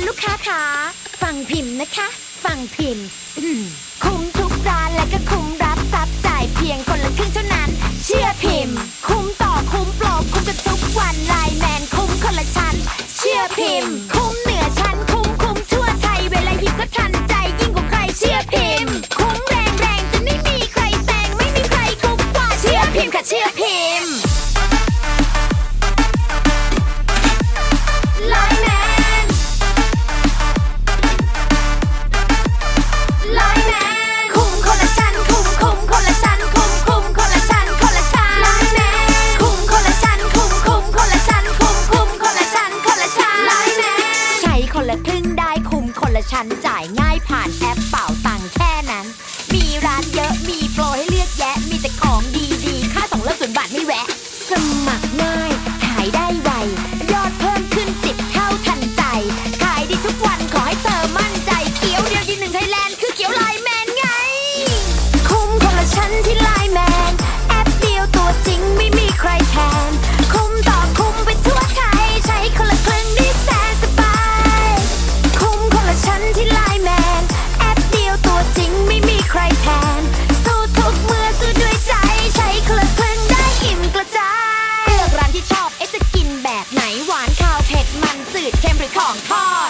คุณลูกค้าคะฟังพิมพ์นะคะ ฟังพิมพ์คุ้มทุกร้านและก็คุ้มรับทรัพย์จ่ายเพียงคนละครึ่งเท่านั้น เชื่อพิมพ์ คุ้มต่อคุ้มโปรคุ้มกันทุกวันไลน์แมนคุ้มคนละชั้น เชื่อพิมพ์ คุ้มเหนือชั้นคุ้มคุ้มทั่วไทยเวลาหยิบก็ทันใจยิ่งกว่าใครเชื่อพิมพ์ คุ้มแรงแรงจนไม่มีใครแซงไม่มีใครคุ้มกว่าเชื่อพิมพ์ค่ะเชื่อพิมพ์ึ่งได้คุมคนละชั้นจ่ายง่ายผ่านแอปเป่าตังแค่นั้น มีร้านเยอะมีโปร ตเคมหรือของทอด